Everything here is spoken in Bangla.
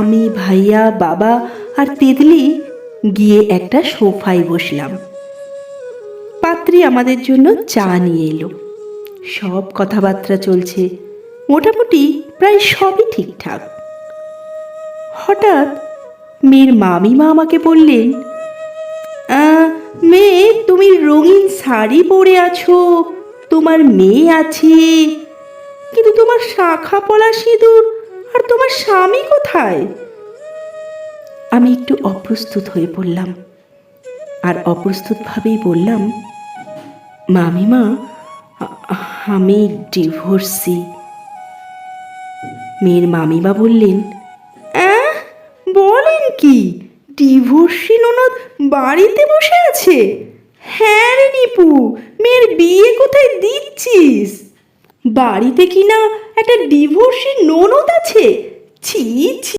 আমি ভাইয়া বাবা আর তেতলি গিয়ে একটা সোফায় বসলাম। পাত্রী আমাদের জন্য চা নিয়ে এলো। সব কথাবার্তা চলছে। মোটামুটি প্রায় সবই ঠিকঠাক। হঠাৎ মেয়ের মামিমা আমাকে বললেন "আহ, মেয়ে তুমি রঙিন শাড়ি পরে আছো। তোমার মেয়ে আছে। কিন্তু তোমার শাখা পলা সিঁদুর তোমার স্বামী কোথায়? আমি একটু অপ্রস্তুত হয়ে পড়লাম আর অপ্রস্তুতভাবেই বললাম, মামিমা, আমি ডিভোর্সি। মেয়ের মামিমা বললেন, "অ্যাঁ? বলেন কি? ডিভোর্সি ননদ বাড়িতে বসে আছে? হ্যাঁ রে নিপু, মেয়ের বিয়ে কোথায় দিচ্ছিস? বাড়িতে কিনা একটা ডিভোর্সি ননদ আছে? 提提